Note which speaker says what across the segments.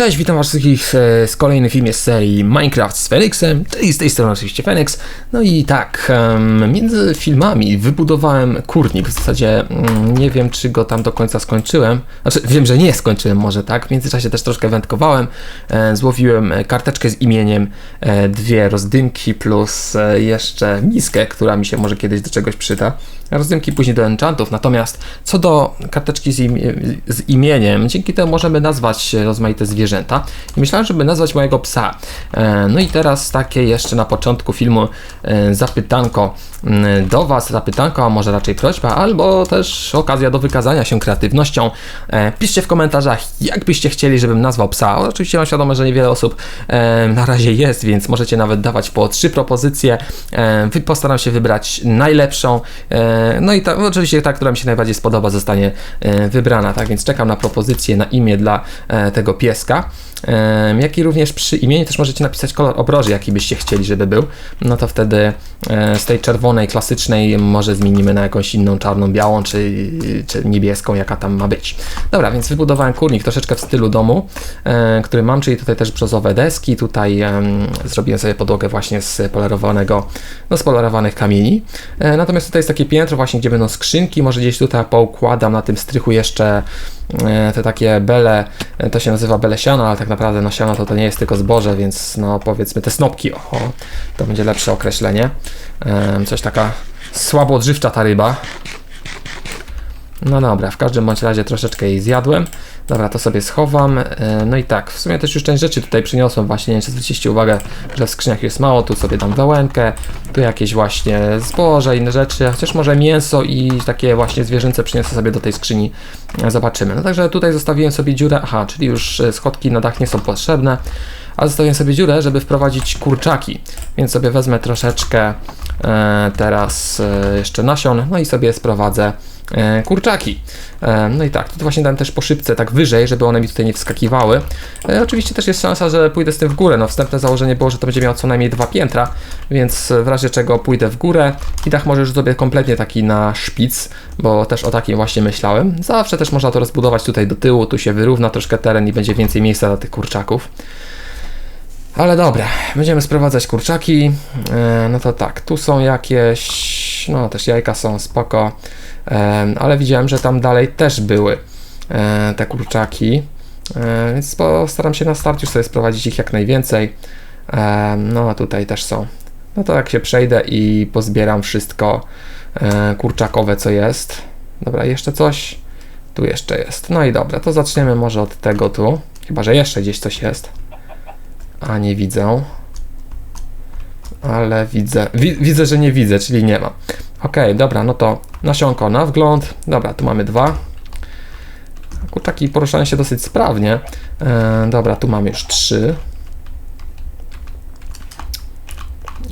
Speaker 1: Cześć, witam was wszystkich z kolejnym filmie z serii Minecraft z Felixem, i z tej strony oczywiście Fenix. No i tak, między filmami wybudowałem kurnik, w zasadzie mm, nie wiem czy go tam do końca skończyłem, znaczy wiem, że nie skończyłem może tak, w międzyczasie też troszkę wędkowałem, e, złowiłem e, karteczkę z imieniem, e, dwie rozdymki plus jeszcze miskę, która mi się może kiedyś do czegoś przyda. Rozdymki później do enchantów, natomiast co do karteczki z, z imieniem, dzięki temu możemy nazwać rozmaite zwierzęta. I myślałem, żeby nazwać mojego psa. E, No i teraz takie jeszcze na początku filmu e, zapytanko mm, do Was, zapytanko, a może raczej prośba, albo też okazja do wykazania się kreatywnością. E, Piszcie w komentarzach, jak byście chcieli, żebym nazwał psa. Oczywiście mam świadomość, że niewiele osób na razie jest, więc możecie nawet dawać po trzy propozycje. Postaram się wybrać najlepszą. No i ta, oczywiście ta, która mi się najbardziej spodoba, zostanie wybrana. Tak więc czekam na propozycję na imię dla tego pieska. Jak i również przy imieniu też możecie napisać kolor obroży, jaki byście chcieli, żeby był. No to wtedy e, z tej czerwonej, klasycznej może zmienimy na jakąś inną czarną, białą czy, czy niebieską, jaka tam ma być. Dobra, więc wybudowałem kurnik troszeczkę w stylu domu, e, który mam, czyli tutaj też brzozowe deski. Tutaj em, zrobiłem sobie podłogę właśnie z polerowanego, no z polerowanych kamieni. E, Natomiast tutaj jest takie piętro właśnie, gdzie będą skrzynki. Może gdzieś tutaj poukładam na tym strychu jeszcze te takie bele, e, to się nazywa bele siano, ale tak naprawdę no to, to nie jest tylko zboże, więc no powiedzmy te snopki, oho, to będzie lepsze określenie. Coś taka słabo odżywcza ta ryba. No dobra, w każdym bądź razie troszeczkę jej zjadłem. Dobra, to sobie schowam. E, No i tak, w sumie też już część rzeczy tutaj przyniosłem właśnie, nie zwróciliście uwagę, że w skrzyniach jest mało, tu sobie dam wełenkę, tu jakieś właśnie zboże, inne rzeczy, chociaż może mięso i takie właśnie zwierzęce przyniosę sobie do tej skrzyni, E, zobaczymy. No także tutaj zostawiłem sobie dziurę, aha, czyli już e, schodki na dach nie są potrzebne, ale zostawiłem sobie dziurę, żeby wprowadzić kurczaki, więc sobie wezmę troszeczkę teraz jeszcze nasion, no i sobie sprowadzę kurczaki. E, no i tak, tu właśnie dałem też po szybce tak wyżej, żeby one mi tutaj nie wskakiwały. E, oczywiście też jest szansa, że pójdę z tym w górę. No wstępne założenie było, że to będzie miało co najmniej dwa piętra, więc w razie czego pójdę w górę i dach może już zrobię kompletnie taki na szpic, bo też o takim właśnie myślałem. Zawsze też można to rozbudować tutaj do tyłu, tu się wyrówna troszkę teren i będzie więcej miejsca dla tych kurczaków. Ale dobra, będziemy sprowadzać kurczaki. E, no to tak, tu są jakieś, no też jajka są spoko, e, ale widziałem, że tam dalej też były e, te kurczaki, e, więc postaram się na start już sobie sprowadzić ich jak najwięcej. No a tutaj też są. No to jak się przejdę i pozbieram wszystko e, kurczakowe, co jest. Dobra, jeszcze coś. Tu jeszcze jest. No i dobra, to zaczniemy może od tego tu. Chyba, że jeszcze gdzieś coś jest. A nie widzę. Ale widzę. Wi widzę, że nie widzę, czyli nie ma. Ok, dobra, no to nasionko na wgląd. Dobra, tu mamy dwa. Kurczaki poruszają się dosyć sprawnie. E, dobra, tu mamy już trzy.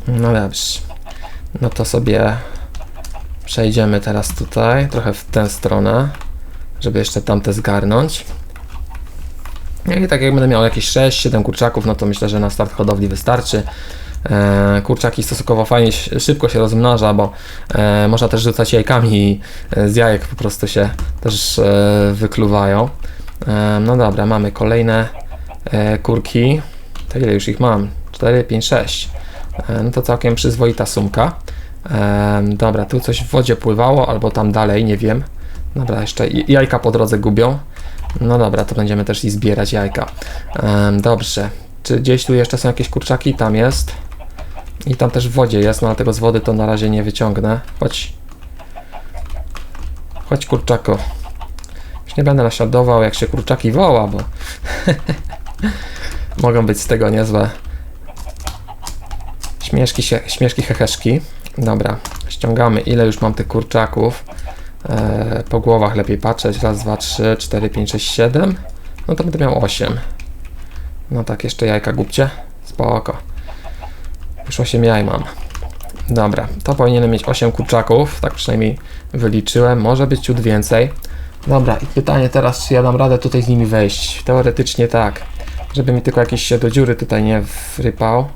Speaker 1: No dobrze. No to sobie przejdziemy teraz tutaj, trochę w tę stronę, żeby jeszcze tamte zgarnąć. No I tak jak będę miał jakieś 6-7 kurczaków, no to myślę, że na start hodowli wystarczy. E, kurczaki stosunkowo fajnie, szybko się rozmnaża, bo e, można też rzucać jajkami i e, z jajek po prostu się też wykluwają. No dobra, mamy kolejne kurki. To ile już ich mam? 4, 5, 6. E, no to całkiem przyzwoita sumka. Dobra, tu coś w wodzie pływało, albo tam dalej, nie wiem. Dobra, jeszcze jajka po drodze gubią. No dobra, to będziemy też i zbierać jajka. Dobrze. Czy gdzieś tu jeszcze są jakieś kurczaki? Tam jest. I tam też w wodzie jest, no ale tego z wody to na razie nie wyciągnę. Chodź. Chodź kurczako. Już nie będę naśladował jak się kurczaki woła, bo mogą być z tego niezłe śmieszki, się, śmieszki heheszki. Dobra, ściągamy ile już mam tych kurczaków. E, po głowach lepiej patrzeć. Raz, dwa, trzy, cztery, pięć, sześć, siedem. No to będę miał osiem. No tak, jeszcze jajka głupcie. Spoko. Już 8 jaj mam. Dobra, to powinienem mieć 8 kurczaków, tak przynajmniej wyliczyłem. Może być ciut więcej. Dobra, i pytanie teraz, czy ja dam radę tutaj z nimi wejść? Teoretycznie tak. Żeby mi tylko jakiś się do dziury tutaj nie wrypał.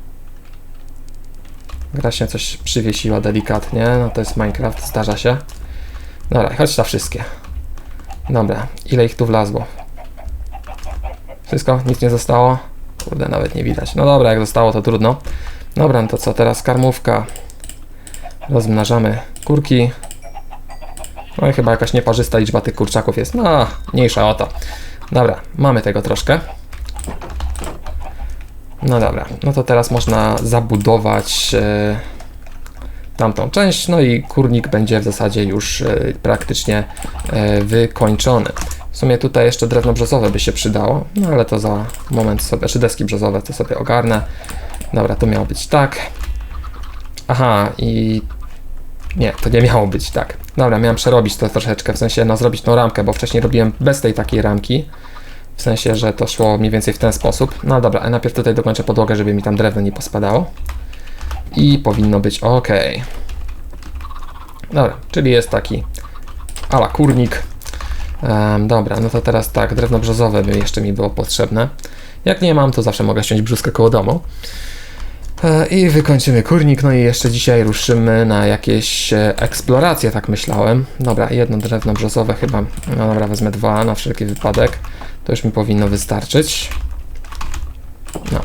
Speaker 1: Gra się coś przywiesiła delikatnie, no to jest Minecraft, zdarza się. Dobra, chodź na wszystkie. Dobra, ile ich tu wlazło? Wszystko? Nic nie zostało? Kurde, nawet nie widać. No dobra, jak zostało, to trudno. Dobra, to co, teraz karmówka. Rozmnażamy kurki. No i chyba jakaś nieparzysta liczba tych kurczaków jest. No, mniejsza o to. Dobra, mamy tego troszkę. No dobra, no to teraz można zabudować e, tamtą część, no i kurnik będzie w zasadzie już e, praktycznie e, wykończony. W sumie tutaj jeszcze drewno brzozowe by się przydało, no ale to za moment sobie, czy deski brzozowe to sobie ogarnę. Dobra, to miało być tak. Aha, i nie, to nie miało być tak. Dobra, miałem przerobić to troszeczkę, w sensie no zrobić tą ramkę, bo wcześniej robiłem bez tej takiej ramki. W sensie, że to szło mniej więcej w ten sposób. No dobra, a najpierw tutaj dokończę podłogę, żeby mi tam drewno nie pospadało. I powinno być ok. Dobra, czyli jest taki ala kurnik. Em, dobra, no to teraz tak, drewno brzozowe by jeszcze mi było potrzebne. Jak nie mam, to zawsze mogę ściąć brzuskę koło domu. E, I wykończymy kurnik, no i jeszcze dzisiaj ruszymy na jakieś e, eksploracje, tak myślałem. Dobra, jedno drewno brzozowe chyba, no dobra, wezmę dwa na wszelki wypadek. To już mi powinno wystarczyć. No,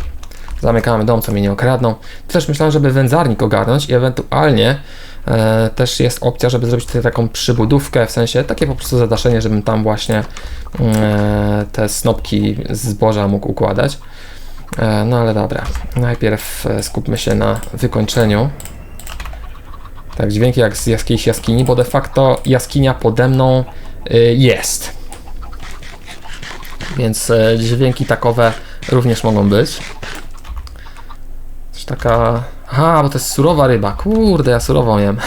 Speaker 1: zamykamy dom, co mnie nie okradną. Też myślałem, żeby wędzarnik ogarnąć i ewentualnie e, też jest opcja, żeby zrobić tutaj taką przybudówkę, w sensie takie po prostu zadaszenie, żebym tam właśnie e, te snopki zboża mógł układać. E, No ale dobra, najpierw e, skupmy się na wykończeniu. Tak, dźwięki jak z jakiejś jaskini, bo de facto jaskinia pode mną y, jest. Więc e, dźwięki takowe również mogą być. Coś taka... Aha, bo to jest surowa ryba. Kurde, ja surową jem.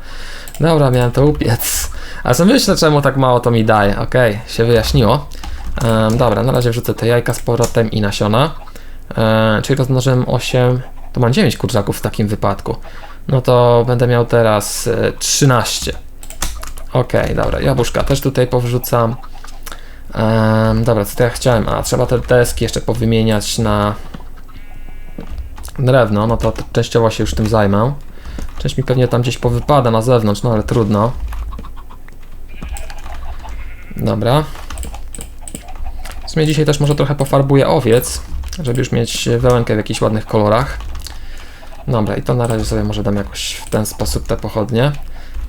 Speaker 1: Dobra, miałem to upiec. A co myślę, czemu tak mało to mi daje. Okej, się wyjaśniło. Em, dobra, na razie wrzucę te jajka z powrotem i nasiona. E, czyli rozmnożyłem 8, to mam 9 kurczaków w takim wypadku. No to będę miał teraz e, 13. Okej, dobra, jabłuszka też tutaj powrzucam. Em, dobra, co to ja chciałem? A, trzeba te deski jeszcze powymieniać na drewno, no to częściowo się już tym zajmę. Część mi pewnie tam gdzieś powypada na zewnątrz, no ale trudno. Dobra. W sumie dzisiaj też może trochę pofarbuję owiec, żeby już mieć wełenkę w jakichś ładnych kolorach. Dobra, i to na razie sobie może dam jakoś w ten sposób te pochodnie.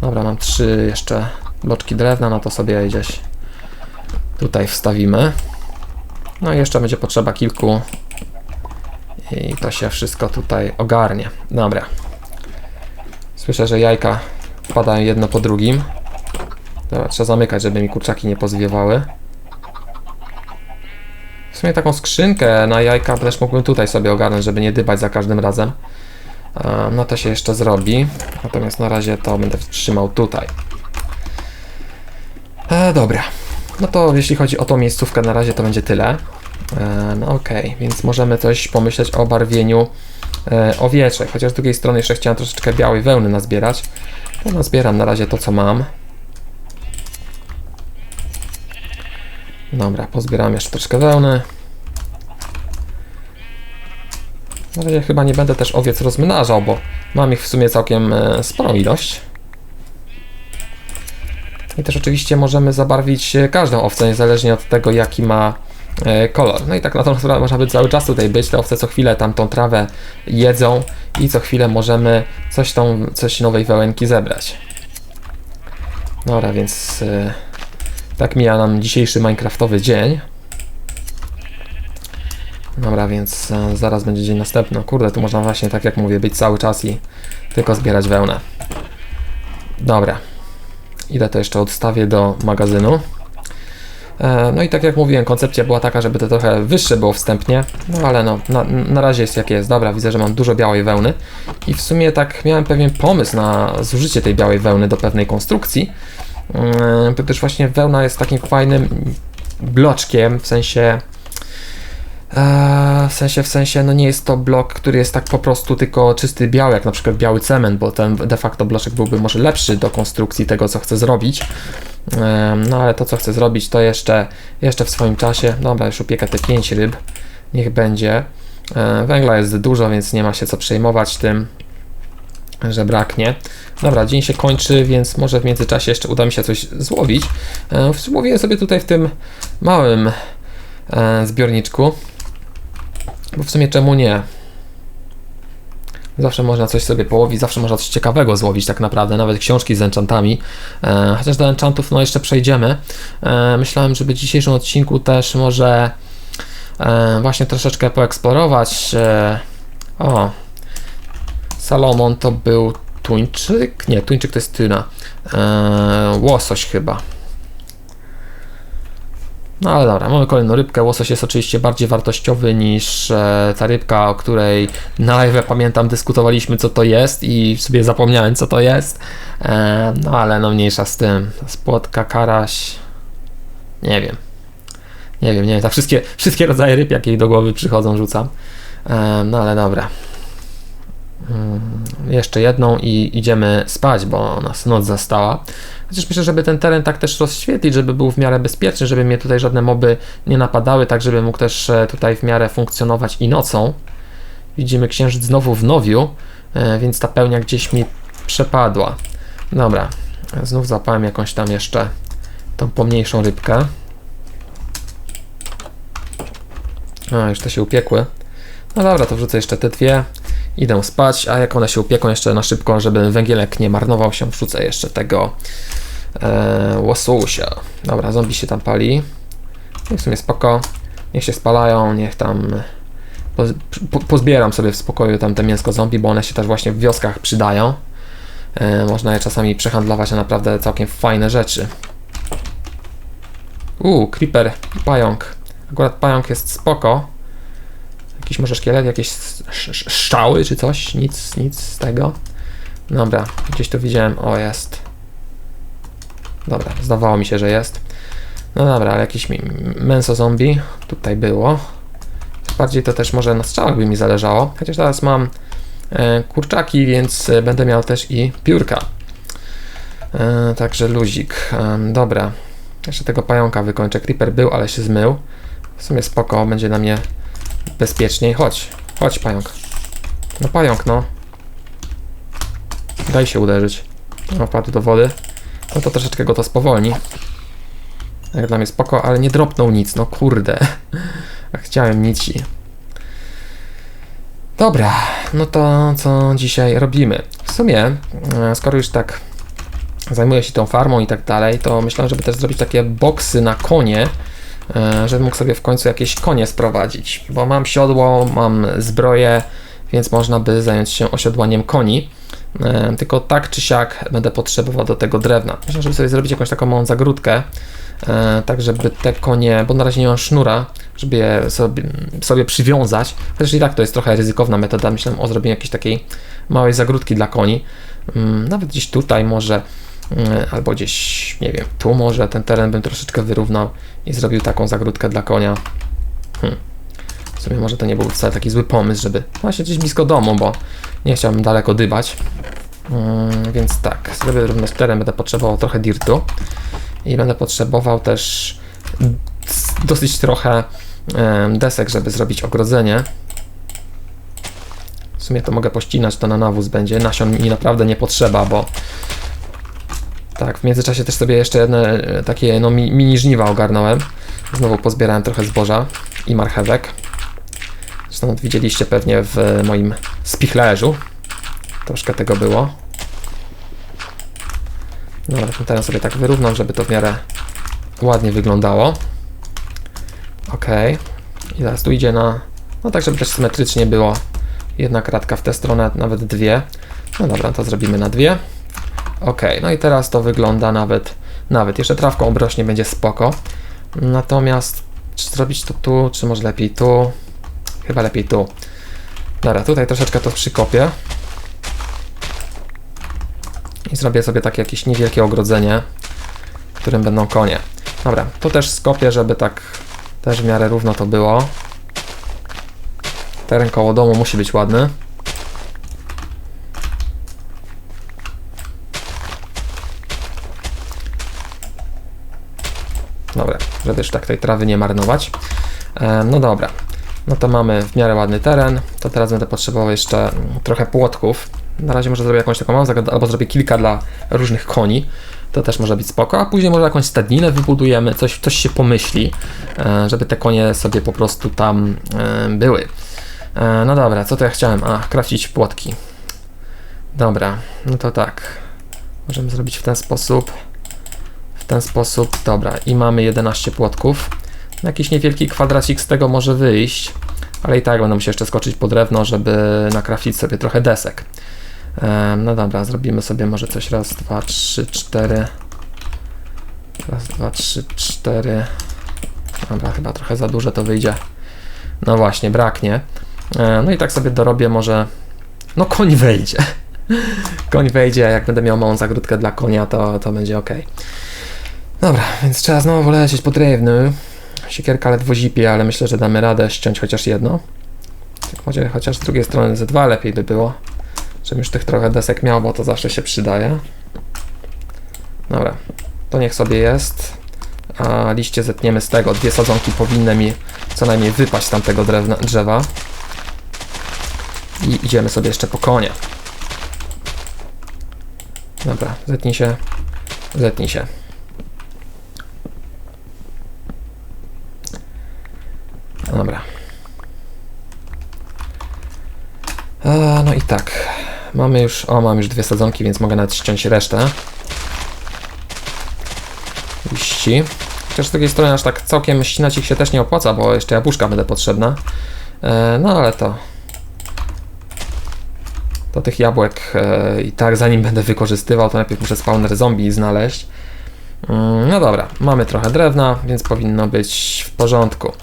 Speaker 1: Dobra, mam trzy jeszcze bloczki drewna, no to sobie gdzieś tutaj wstawimy. No i jeszcze będzie potrzeba kilku i to się wszystko tutaj ogarnie. Dobra. Słyszę, że jajka wpadają jedno po drugim. Dobra, trzeba zamykać, żeby mi kurczaki nie pozwiewały. Sumie taką skrzynkę na jajka też mógłbym tutaj sobie ogarnąć, żeby nie dybać za każdym razem. E, No to się jeszcze zrobi. Natomiast na razie to będę trzymał tutaj. E, dobra. No to jeśli chodzi o tą miejscówkę, na razie to będzie tyle. E, no okej, więc możemy coś pomyśleć o barwieniu e, owieczek. Chociaż z drugiej strony jeszcze chciałem troszeczkę białej wełny nazbierać. To nazbieram na razie to, co mam. Dobra, pozbieram jeszcze troszkę wełny. Na razie chyba nie będę też owiec rozmnażał, bo mam ich w sumie całkiem e, sporą ilość. I też oczywiście możemy zabarwić e, każdą owcę, niezależnie od tego, jaki ma e, kolor. No i tak na tą sprawę można by cały czas tutaj być. Te owce co chwilę tam tą trawę jedzą i co chwilę możemy coś, tą, coś nowej wełenki zebrać. Dobra, więc tak mija nam dzisiejszy Minecraftowy dzień. Dobra, więc e, zaraz będzie dzień następny. Kurde, tu można właśnie, tak jak mówię, być cały czas i tylko zbierać wełnę. Dobra. Idę to jeszcze odstawię do magazynu. E, No i tak jak mówiłem, koncepcja była taka, żeby to trochę wyższe było wstępnie, no ale no, na, na razie jest jak jest. Dobra, widzę, że mam dużo białej wełny i w sumie tak miałem pewien pomysł na zużycie tej białej wełny do pewnej konstrukcji, gdyż właśnie wełna jest takim fajnym bloczkiem, w sensie Eee, w sensie, w sensie, no nie jest to blok, który jest tak po prostu tylko czysty biały, jak na przykład biały cement, bo ten de facto bloczek byłby może lepszy do konstrukcji tego, co chcę zrobić. No ale to, co chcę zrobić, to jeszcze, jeszcze w swoim czasie. Dobra, już upiekę te 5 ryb. Niech będzie. Eee, węgla jest dużo, więc nie ma się co przejmować tym, że braknie. Dobra, dzień się kończy, więc może w międzyczasie jeszcze uda mi się coś złowić. Eee, złowiłem sobie tutaj w tym małym e, zbiorniczku. Bo w sumie czemu nie? Zawsze można coś sobie połowić, zawsze można coś ciekawego złowić tak naprawdę, nawet książki z enchantami. E, chociaż do enchantów no jeszcze przejdziemy. E, myślałem, żeby w dzisiejszym odcinku też może e, właśnie troszeczkę poeksplorować. E, o, Salomon to był tuńczyk? Nie, tuńczyk to jest tyna. E, łosoś chyba. No ale dobra, mamy kolejną rybkę. Łosoś jest oczywiście bardziej wartościowy niż e, ta rybka, o której na live pamiętam dyskutowaliśmy co to jest i sobie zapomniałem co to jest. E, no ale no mniejsza z tym. Spłotka, karaś. Nie wiem. Nie wiem, nie wiem. Tak wszystkie, wszystkie rodzaje ryb, jakie do głowy przychodzą, rzucam. E, no ale dobra. Mm, jeszcze jedną i idziemy spać, bo nas noc zastała. Chociaż myślę, żeby ten teren tak też rozświetlić, żeby był w miarę bezpieczny, żeby mnie tutaj żadne moby nie napadały, tak żeby mógł też e, tutaj w miarę funkcjonować i nocą. Widzimy księżyc znowu w nowiu, e, więc ta pełnia gdzieś mi przepadła. Dobra, znów zapałem jakąś tam jeszcze tą pomniejszą rybkę. A, już te się upiekły. No dobra, to wrzucę jeszcze te dwie. Idę spać, a jak one się upiekną jeszcze na szybko, żeby węgielek nie marnował się, wrzucę jeszcze tego e, łososia. Dobra, zombie się tam pali. W sumie spoko. Niech się spalają, niech tam po, po, pozbieram sobie w spokoju tam te mięsko zombie, bo one się też właśnie w wioskach przydają. E, można je czasami przehandlować na naprawdę całkiem fajne rzeczy. Uuu, creeper, pająk. Akurat pająk jest spoko. Jakiś może szkielet, jakieś sz- sz- szczały czy coś? Nic, nic z tego. Dobra, gdzieś tu widziałem. O, jest. Dobra, zdawało mi się, że jest. No dobra, ale jakiś męso zombie tutaj było. Bardziej to też może na strzałach by mi zależało. Chociaż teraz mam e, kurczaki, więc e, będę miał też i piórka. E, także luzik. Dobra. Jeszcze tego pająka wykończę. Creeper był, ale się zmył. W sumie spoko, będzie na mnie bezpieczniej. Chodź, chodź pająk. No pająk, no. Daj się uderzyć. No, do wody. No to troszeczkę go to spowolni. Jak dla mnie spoko, ale nie dropnął nic, no kurde. Chciałem nici. Dobra, no to co dzisiaj robimy? W sumie, e, skoro już tak zajmuję się tą farmą i tak dalej, to myślałem, żeby też zrobić takie boksy na konie, żebym mógł sobie w końcu jakieś konie sprowadzić, bo mam siodło, mam zbroję, więc można by zająć się osiodłaniem koni. E, Tylko tak czy siak będę potrzebował do tego drewna. Myślę, żeby sobie zrobić jakąś taką małą zagródkę, e, tak żeby te konie, bo na razie nie mam sznura, żeby je sobie, sobie przywiązać. Chociaż i tak to jest trochę ryzykowna metoda. Myślałem o zrobieniu jakiejś takiej małej zagródki dla koni. Mm, Nawet gdzieś tutaj może, albo gdzieś, nie wiem, tu może ten teren bym troszeczkę wyrównał i zrobił taką zagródkę dla konia. Hmm. W sumie może to nie był wcale taki zły pomysł, żeby właśnie gdzieś blisko domu, bo nie chciałbym daleko dybać. Mm, więc tak, zrobię równo teren, będę potrzebował trochę dirtu i będę potrzebował też dosyć trochę desek, żeby zrobić ogrodzenie. W sumie to mogę pościnać, to na nawóz będzie. Nasion mi naprawdę nie potrzeba, bo tak, w międzyczasie też sobie jeszcze jedne e, takie no, mi, mini żniwa ogarnąłem. Znowu pozbierałem trochę zboża i marchewek. Zresztą widzieliście pewnie w moim spichlerzu. Troszkę tego było. Dobra, to teraz sobie tak wyrównam, żeby to w miarę ładnie wyglądało. Ok. I teraz tu idzie na... No tak, żeby też symetrycznie było. Jedna kratka w tę stronę, nawet dwie. No dobra, to zrobimy na dwie. Ok, no i teraz to wygląda nawet... Nawet, jeszcze trawką obrośnie będzie spoko. Natomiast, czy zrobić to tu, czy może lepiej tu? Chyba lepiej tu. Dobra, tutaj troszeczkę to przykopię. I zrobię sobie takie jakieś niewielkie ogrodzenie, którym będą konie. Dobra, tu też skopię, żeby tak też w miarę równo to było. Teren koło domu musi być ładny. Dobra, żeby już tak tej trawy nie marnować. E, no dobra, no to mamy w miarę ładny teren. To teraz będę potrzebował jeszcze trochę płotków. Na razie może zrobię jakąś taką małą albo zrobię kilka dla różnych koni. To też może być spoko, a później może jakąś stadninę wybudujemy, coś, coś się pomyśli, e, żeby te konie sobie po prostu tam e, były. No dobra, co to ja chciałem? A, krafcić płotki. Dobra, no to tak. Możemy zrobić w ten sposób. Ten sposób, dobra, i mamy 11 płotków. Jakiś niewielki kwadracik z tego może wyjść, ale i tak będę musiał jeszcze skoczyć po drewno, żeby nakrafcić sobie trochę desek. No dobra, zrobimy sobie może coś raz, dwa, trzy, cztery. Raz, dwa, trzy, cztery. Dobra, chyba trochę za duże to wyjdzie. No właśnie, braknie. No i tak sobie dorobię może... No koń wejdzie. Koń wejdzie, jak będę miał małą zagródkę dla konia, to, to będzie ok. Dobra, więc trzeba znowu lecieć po drewnu. Siekierka ledwo zipie, ale myślę, że damy radę ściąć chociaż jedno. Chociaż, chociaż z drugiej strony ze dwa lepiej by było. Żebym już tych trochę desek miał, bo to zawsze się przydaje. Dobra, to niech sobie jest. A liście zetniemy z tego. Dwie sadzonki powinny mi co najmniej wypaść z tamtego drewna, drzewa. I idziemy sobie jeszcze po konie. Dobra, zetnij się. Zetnij się. Dobra. A, no i tak. Mamy już, o mam już dwie sadzonki, więc mogę nawet ściąć resztę. Liści. Chociaż z drugiej strony aż tak całkiem ścinać ich się też nie opłaca, bo jeszcze jabłuszka będę potrzebna. E, no ale to... To tych jabłek e, i tak zanim będę wykorzystywał, to najpierw muszę spawner zombie znaleźć. Mm, no dobra, mamy trochę drewna, więc powinno być w porządku.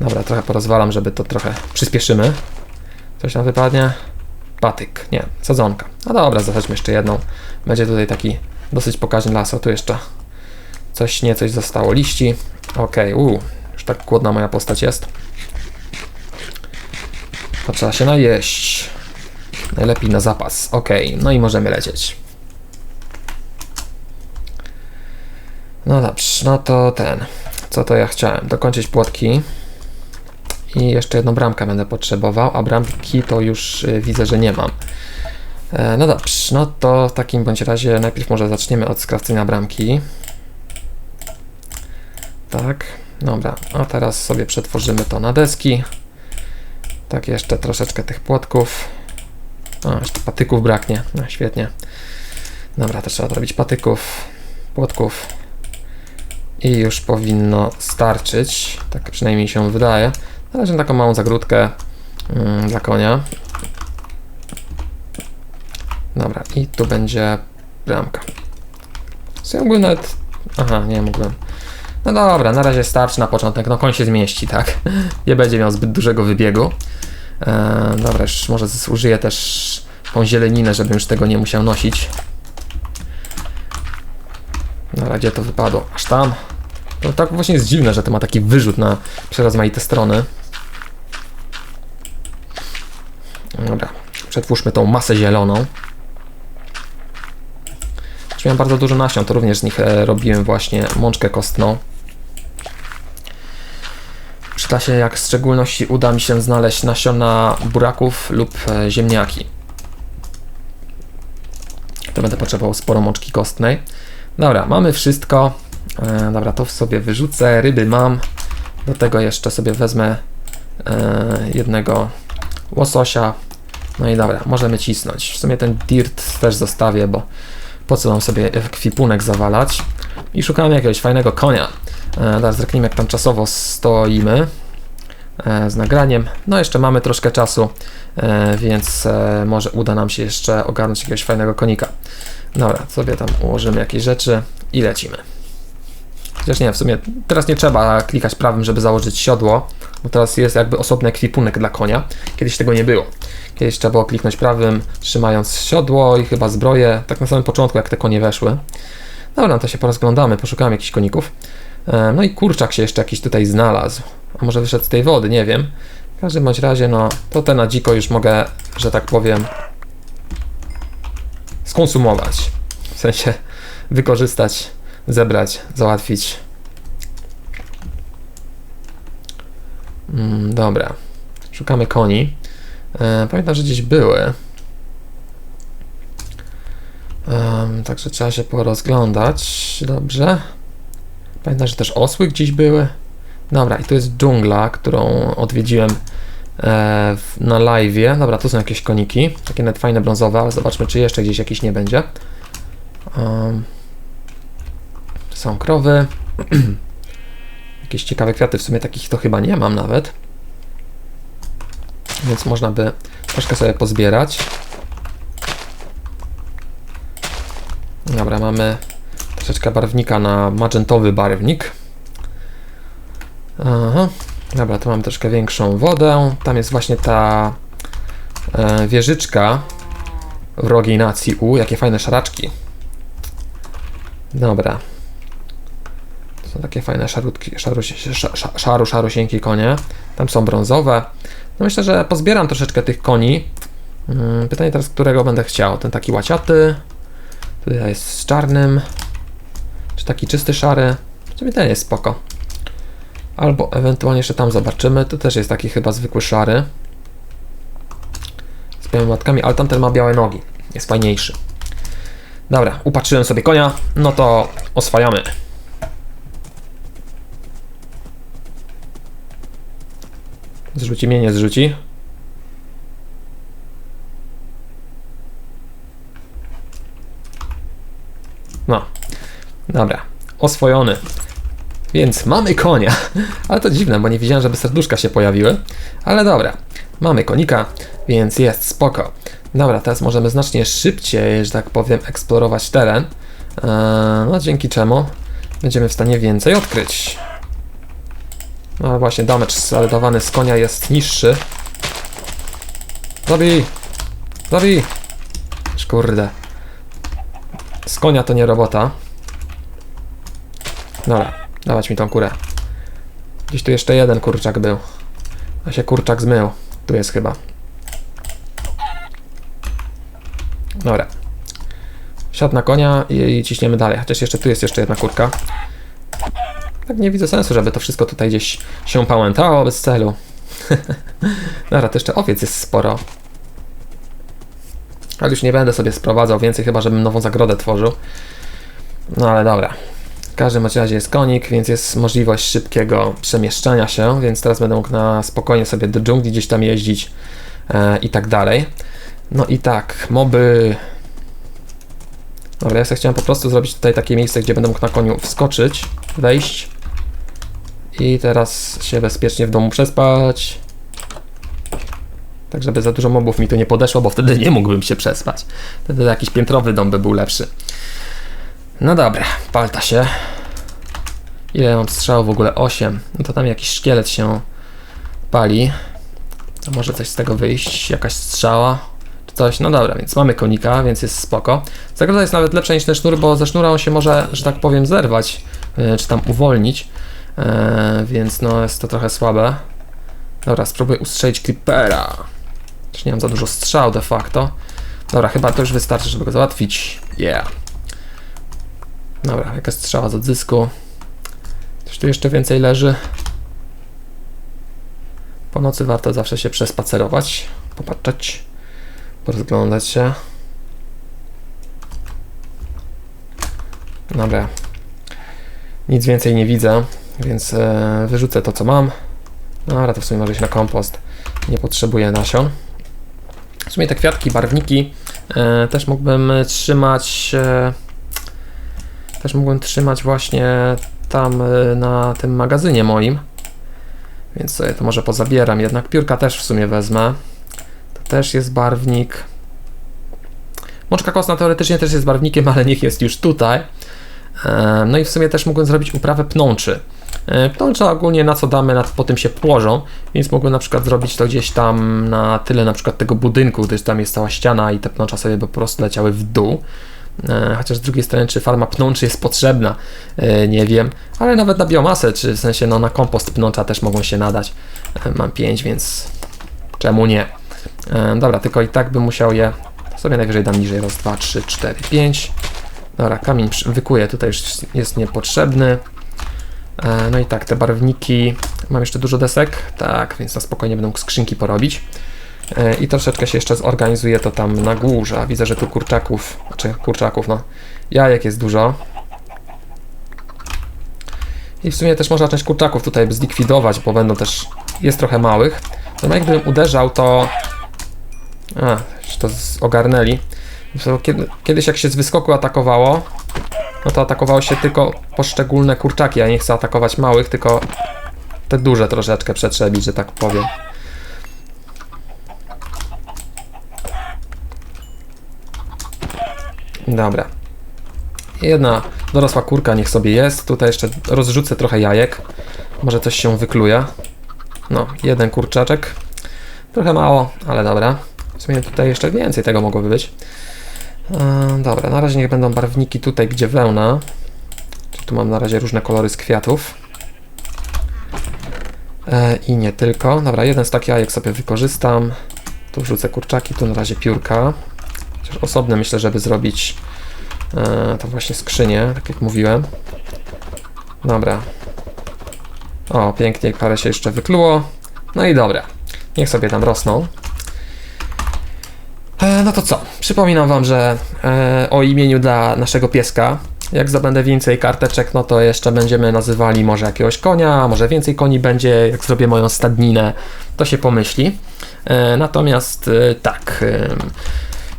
Speaker 1: Dobra, trochę porozwalam, żeby to trochę przyspieszymy. Coś tam wypadnie? Patyk, nie, sadzonka. No dobra, zachodźmy jeszcze jedną. Będzie tutaj taki dosyć pokaźny las, tu jeszcze coś, nie coś zostało. Liści. Okej, okay, już tak głodna moja postać jest. To trzeba się najeść. Najlepiej na zapas. Okej, no i możemy lecieć. No dobrze, no to ten. Co to ja chciałem? Dokończyć płotki. I jeszcze jedną bramkę będę potrzebował, a bramki to już y, widzę, że nie mam. E, no dobrze, no to w takim bądź razie najpierw może zaczniemy od skrawcenia bramki. Tak, dobra, a teraz sobie przetworzymy to na deski. Tak, jeszcze troszeczkę tych płotków. A, jeszcze patyków braknie, no świetnie. Dobra, to trzeba zrobić patyków, płotków. I już powinno starczyć, tak przynajmniej się wydaje. Na razie taką małą zagródkę mm, dla konia. Dobra, i tu będzie bramka. Co ja mógłbym nawet... Aha, nie mógłbym. No dobra, na razie starczy na początek. No koń się zmieści, tak? Nie będzie miał zbyt dużego wybiegu. Eee, dobra, już może użyję też tą zieleninę, żebym już tego nie musiał nosić. Dobra, gdzie to wypadło? Aż tam. To tak właśnie jest dziwne, że to ma taki wyrzut na przerozmaite strony. Dobra, przetwórzmy tą masę zieloną. Już miałem bardzo dużo nasion, to również z nich e, robiłem właśnie mączkę kostną. Przyda się, jak w szczególności uda mi się znaleźć nasiona buraków lub e, ziemniaki. To będę potrzebował sporo mączki kostnej. Dobra, mamy wszystko. E, dobra, to sobie wyrzucę. Ryby mam. Do tego jeszcze sobie wezmę jednego łososia. No i dobra, możemy cisnąć. W sumie ten dirt też zostawię, bo po co mam sobie kwipunek zawalać. I szukamy jakiegoś fajnego konia. E, teraz zerknijmy jak tam czasowo stoimy e, z nagraniem. No jeszcze mamy troszkę czasu, e, więc e, może uda nam się jeszcze ogarnąć jakiegoś fajnego konika. Dobra, sobie tam ułożymy jakieś rzeczy i lecimy. Chociaż nie, w sumie teraz nie trzeba klikać prawym, żeby założyć siodło, bo teraz jest jakby osobny ekwipunek dla konia. Kiedyś tego nie było. Kiedyś trzeba było kliknąć prawym, trzymając siodło i chyba zbroję, tak na samym początku, jak te konie weszły. Dobra, no to się porozglądamy, poszukamy jakichś koników. No i kurczak się jeszcze jakiś tutaj znalazł. A może wyszedł z tej wody, nie wiem. W każdym bądź razie, no to te na dziko już mogę, że tak powiem, skonsumować. W sensie wykorzystać, zebrać, załatwić. Mm, dobra. Szukamy koni. E, pamiętam, że gdzieś były. Także trzeba się porozglądać. Dobrze. Pamiętam, że też osły gdzieś były. Dobra, i tu jest dżungla, którą odwiedziłem e, na live. Dobra, tu są jakieś koniki. Takie nawet fajne brązowe, ale zobaczmy, czy jeszcze gdzieś jakiś nie będzie. Są krowy. jakieś ciekawe kwiaty. W sumie takich to chyba nie mam nawet. Więc można by troszkę sobie pozbierać. Dobra, mamy troszeczkę barwnika na magentowy barwnik. Aha. Dobra, tu mam troszkę większą wodę. Tam jest właśnie ta e, wieżyczka wrogiej nacji U. Jakie fajne szaraczki. Dobra. To są takie fajne szarutki, szaru, konie. Tam są brązowe. No myślę, że pozbieram troszeczkę tych koni. Mm, Pytanie teraz, którego będę chciał. Ten taki łaciaty. Tutaj jest z czarnym. Czy taki czysty szary? Sumie ten jest spoko. Albo ewentualnie jeszcze tam zobaczymy. Tu też jest taki chyba zwykły szary. Z białymi matkami, ale tamten ma białe nogi. Jest fajniejszy. Dobra, upatrzyłem sobie konia. No to oswajamy. Zrzuci mnie, nie zrzuci. No, dobra, oswojony. Więc mamy konia. Ale to dziwne, bo nie widziałem, żeby serduszka się pojawiły. Ale dobra, mamy konika, więc jest spoko. Dobra, teraz możemy znacznie szybciej, że tak powiem, eksplorować teren. Eee, no dzięki czemu będziemy w stanie więcej odkryć. No właśnie, damage zaledowany z konia jest niższy. Zabij! Zabij! Kurde. Z konia to nie robota. Dobra, dawać mi tą kurę. Gdzieś tu jeszcze jeden kurczak był. A się kurczak zmył. Tu jest chyba. Dobra. Siadł na konia i, i ciśniemy dalej. Chociaż jeszcze tu jest jeszcze jedna kurka. Tak nie widzę sensu, żeby to wszystko tutaj gdzieś się pałętało bez celu. Dobra, to jeszcze owiec jest sporo. Ale już nie będę sobie sprowadzał więcej, chyba żebym nową zagrodę tworzył. No ale dobra. W każdym razie jest konik, więc jest możliwość szybkiego przemieszczania się, więc teraz będę mógł na spokojnie sobie do dżungli gdzieś tam jeździć e, i tak dalej. No i tak, moby... Dobra, ja sobie chciałem po prostu zrobić tutaj takie miejsce, gdzie będę mógł na koniu wskoczyć, wejść i teraz się bezpiecznie w domu przespać. Tak, żeby za dużo mobów mi tu nie podeszło, bo wtedy nie mógłbym się przespać. Wtedy jakiś piętrowy dom by był lepszy. No dobra, palta się. Ile mam strzał w ogóle? 8. No to tam jakiś szkielet się pali. To może coś z tego wyjść, jakaś strzała czy coś. No dobra, więc mamy konika, więc jest spoko. Zagroda jest nawet lepsza niż ten sznur, bo ze sznura on się może, że tak powiem, zerwać, yy, czy tam uwolnić. Yy, więc no jest to trochę słabe. Dobra, spróbuję ustrzelić creepera. Też nie mam za dużo strzał de facto. Dobra, chyba to już wystarczy, żeby go załatwić. Yeah. Dobra, jakaś strzała z odzysku. Coś tu jeszcze więcej leży. Po nocy warto zawsze się przespacerować, popatrzeć, porozglądać się. Dobra. Nic więcej nie widzę, więc e, wyrzucę to, co mam. No, ale to w sumie może się na kompost. Nie potrzebuję nasion. W sumie te kwiatki, barwniki e, też mógłbym trzymać. E, też mógłbym trzymać właśnie tam e, na tym magazynie moim. Więc sobie to może pozabieram. Jednak piórka też w sumie wezmę. To też jest barwnik. Moczka kostna teoretycznie też jest barwnikiem, ale niech jest już tutaj. E, No i w sumie też mógłbym zrobić uprawę pnączy. E, Pnącza ogólnie na co damy, na po tym się płożą, więc mógłbym na przykład zrobić to gdzieś tam na tyle na przykład tego budynku, gdyż tam jest cała ściana i te pnącza sobie po prostu leciały w dół. E, Chociaż z drugiej strony, czy farma pnączy jest potrzebna, e, nie wiem, ale nawet na biomasę, czy w sensie no, na kompost pnącza też mogą się nadać. Mam 5, więc czemu nie? Dobra, tylko i tak bym musiał je sobie najwyżej dam niżej. Raz, dwa, trzy, cztery, pięć. Dobra, kamień wykuję, tutaj już jest niepotrzebny. E, No i tak, te barwniki. Mam jeszcze dużo desek? Tak, więc na spokojnie mógł skrzynki porobić. E, I troszeczkę się jeszcze zorganizuje to tam na górze. Widzę, że tu kurczaków, czy kurczaków, no, jajek jest dużo. I w sumie też można część kurczaków tutaj zlikwidować, bo będą też, jest trochę małych. Normalnie gdybym uderzał, to... A, już to ogarnęli. Kiedyś jak się z wyskoku atakowało, no to atakowało się tylko poszczególne kurczaki. Ja nie chcę atakować małych, tylko te duże troszeczkę przetrzebić, że tak powiem. Dobra. Jedna dorosła kurka niech sobie jest. Tutaj jeszcze rozrzucę trochę jajek. Może coś się wykluje. No, jeden kurczaczek. Trochę mało, ale dobra. W sumie tutaj jeszcze więcej tego mogłoby być. E, dobra, na razie niech będą barwniki tutaj, gdzie wełna. Tu mam na razie różne kolory z kwiatów. E, I nie tylko. Dobra, jeden z takich jajek sobie wykorzystam. Tu wrzucę kurczaki, tu na razie piórka. Chociaż osobne myślę, żeby zrobić e, to właśnie skrzynię, tak jak mówiłem. Dobra. O, pięknie, parę się jeszcze wykluło. No i dobra. Niech sobie tam rosną. E, no to co? Przypominam wam, że e, o imieniu dla naszego pieska. Jak zdobędę więcej karteczek, no to jeszcze będziemy nazywali może jakiegoś konia, może więcej koni będzie, jak zrobię moją stadninę, to się pomyśli. E, natomiast tak.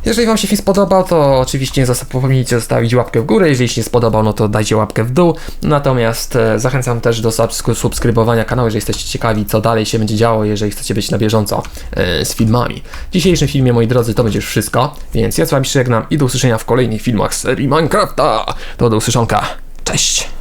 Speaker 1: Jeżeli Wam się film spodobał, to oczywiście nie zapomnijcie zostawić łapkę w górę. Jeżeli się nie spodobał, no to dajcie łapkę w dół. Natomiast e, zachęcam też do subsk- subskrybowania kanału, jeżeli jesteście ciekawi, co dalej się będzie działo, jeżeli chcecie być na bieżąco e, z filmami. W dzisiejszym filmie, moi drodzy, to będzie już wszystko. Więc ja z Wami żegnam i do usłyszenia w kolejnych filmach z serii Minecrafta. To do usłyszonka. Cześć!